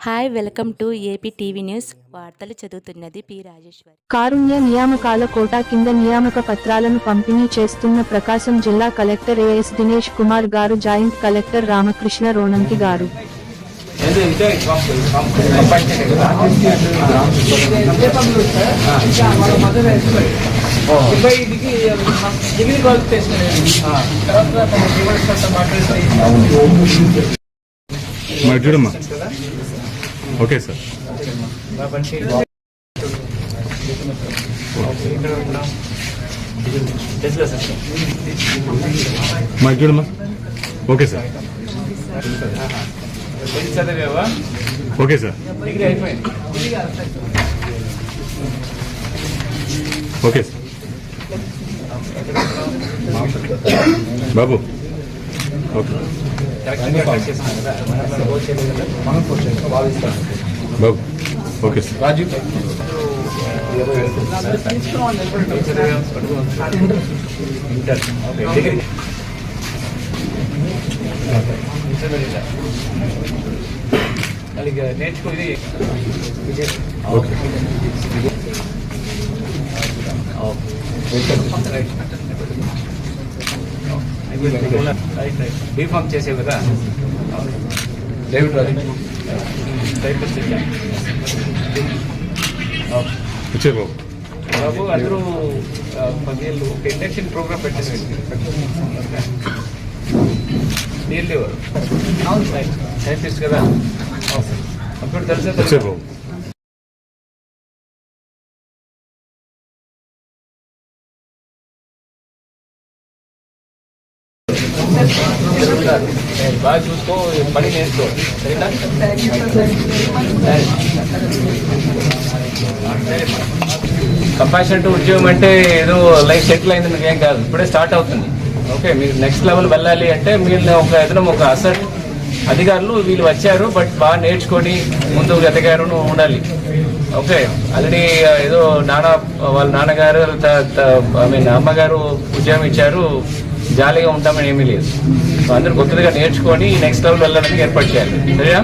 Hi welcome to AP TV news వార్తలు చదువుతున్నది P Rajeshwar కారుణ్య నియామకాల కోటా కింద నియామక పత్రాలను పంపిణీ చేస్తున్న ప్రకాశం జిల్లా కలెక్టర్ ఏఎస్ దినేష్ కుమార్ గారు జాయింట్ కలెక్టర్ రామకృష్ణ రోణంకి గారు. డిగ్రీ చూడమ్మా ఓకే సార్. మరి చూడమ్మా okay sir. Okay sir. Okay sir. బాబు. ఓకే. బాబు ఓకే సార్. రాజు డిగ్రీ మళ్ళీ నేర్చుకో ఇది ఓకే. బీఫామ్ చేసేవి కదా. డేవిడ్ రాజు. బాబు. బాబు అందరూ పదేళ్ళు ఒక ఇండక్షన్ ప్రోగ్రామ్ పెట్టేసి నీళ్ళు ఎవరు సైంటిస్ట్ కదా. కంప్యూటర్ వచ్చే తెలుసా? బాబు. బాగా చూసుకో పని నేర్చుకో సరేనా కంపాషనట్ ఉద్యోగం అంటే ఏదో లైఫ్ సెటిల్ అయింది ఏం కాదు. ఇప్పుడే స్టార్ట్ అవుతుంది. ఓకే మీరు నెక్స్ట్ లెవెల్ వెళ్ళాలి అంటే మీరు ఒక ఏదైనా ఒక అసెట్ అధికారులు వీళ్ళు వచ్చారు బట్ బాగా నేర్చుకొని ముందు ఎదగారు ఉండాలి. ఓకే ఆల్రెడీ ఏదో నాన్న వాళ్ళ నాన్నగారు ఐ మీన్ అమ్మగారు ఉద్యోగం ఇచ్చారు. జాలీగా ఉంటామని ఏమీ లేదు. సో అందరూ కొత్తగా నేర్చుకొని నెక్స్ట్ లెవెల్ వెళ్ళడానికి ఏర్పాటు చేయాలి. సరేనా?